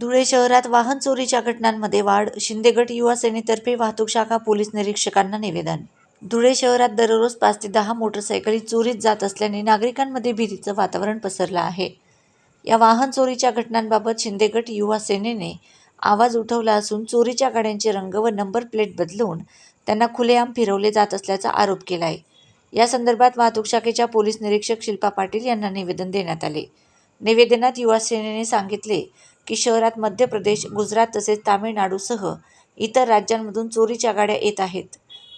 धुळे शहरात वाहन चोरीच्या घटनांमध्ये वाढ शिंदेगट युवा सेनेतर्फे वाहतूक शाखा पोलीस निरीक्षकांना निवेदन. धुळे शहरात दररोज पाच ते दहा मोटरसायकली चोरीत जात असल्याने नागरिकांमध्ये भीतीचं वातावरण पसरलं आहे. या वाहन चोरीच्या घटनांबाबत शिंदेगट युवा सेनेने आवाज उठवला असून चोरीच्या गाड्यांचे रंग व नंबर प्लेट बदलून त्यांना खुलेआम फिरवले जात असल्याचा आरोप केला आहे या संदर्भात वाहतूक शाखेच्या पोलीस निरीक्षक शिल्पा पाटील यांना निवेदन देण्यात आले. निवेदनात युवा सेनेने सांगितले की शहरात मध्य प्रदेश गुजरात तसेच तामिळनाडूसह इतर राज्यांमधून चोरीच्या गाड्या येत आहेत.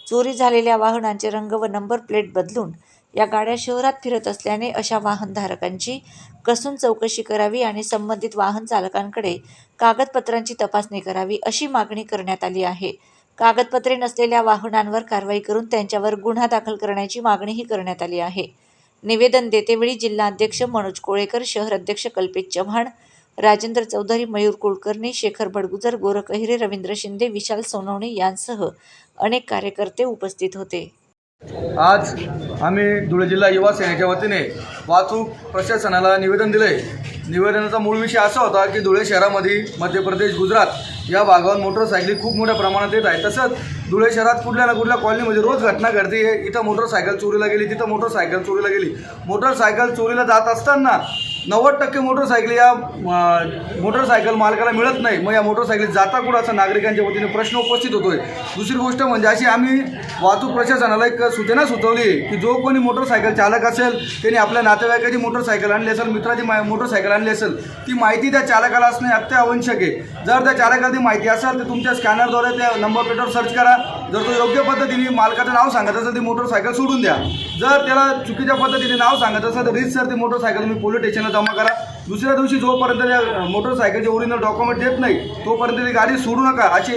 चोरी झालेल्या वाहनांचे रंग व नंबर प्लेट बदलून या गाड्या शहरात फिरत असल्याने अशा वाहनधारकांची कसून चौकशी करावी आणि संबंधित वाहन चालकांकडे कागदपत्रांची तपासणी करावी अशी मागणी करण्यात आली आहे. कागदपत्रे नसलेल्या वाहनांवर कारवाई करून त्यांच्यावर गुन्हा दाखल करण्याची मागणीही करण्यात आली आहे. निवेदन देतेवेळी जिल्हा अध्यक्ष मनोज कोळेकर शहर अध्यक्ष कल्पेश चव्हाण राजेंद्र चौधरी मयूर कुलकर्णी शेखर भडगुजर गोरख अहिरे रवींद्र शिंदे विशाल सोनवणे यांसह अनेक कार्यकर्ते उपस्थित होते. आज आम्ही धुळे जिल्हा युवा सेनेच्या वतीने वाहतूक प्रशासनाला निवेदन दिले निवेदनाचा मूळ विषय असा होता की धुळे शहरामध्ये मध्य प्रदेश गुजरात या भागावर मोटरसायकली खूप मोठ्या प्रमाणात येत आहे तसंच धुळे शहरात कुठल्या ना कुठल्या कॉलनीमध्ये रोज घटना घडते. इथं मोटरसायकल चोरीला गेली तिथं मोटरसायकल चोरीला गेली. मोटरसायकल चोरीला जात असताना नव्वद टक्के मोटरसायकल या मोटरसायकल मालकाला मिळत नाही. मग या मोटरसायकली जाता कुठं असा नागरिकांच्या वतीने प्रश्न उपस्थित होतोय. दुसरी गोष्ट म्हणजे अशी आम्ही वाहतूक प्रशासनाला एक सूचना सुचवली की जो कोणी मोटरसायकल चालक असेल त्यांनी आपल्या नातेवाईकाची मोटरसायकल आणली असेल मित्राची मा मोटरसायकल आणली असेल ती माहिती त्या चालकाला असणे अत्यावश्यक आहे. जर त्या चालकाला ती माहिती असेल तर तुमच्या स्कॅनरद्वारे त्या नंबर प्लेटवर सर्च करा. जर तो योग्य पद्धतीने मालकाचं नाव सांगत असेल ती मोटरसायकल सोडून द्या. जर त्याला चुकीच्या पद्धतीने नाव सांगत असेल तर रीत सर ती मोटरसायकल तुम्ही पोलीस स्टेशनला जमा करा. दुसऱ्या दिवशी जोपर्यंत त्या मोटरसायकलचे ओरिजिनल डॉक्युमेंट देत नाही तोपर्यंत ती गाडी सोडू नका. असे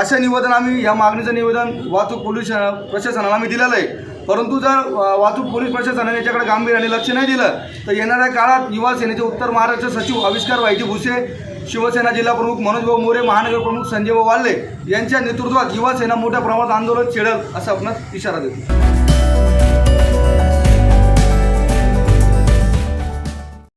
असे निवेदन आम्ही या मागणीचं निवेदन वाहतूक पोलीस प्रशासनाला आम्ही दिलेलं आहे. परंतु जर वाहतूक पोलीस प्रशासनाने याच्याकडे गांभीर्याने लक्ष नाही दिलं तर येणाऱ्या काळात युवा सेनेचे उत्तर महाराष्ट्र सचिव आविष्कार व्हायचे भुसे शिवसेना जिल्हा प्रमुख मनोज भाऊ मोरे महानगर प्रमुख संजय भाऊ वाल्ले यांच्या नेतृत्वात युवा सेना मोठ्या प्रमाणात आंदोलन छेडल असा आपण इशारा देतो.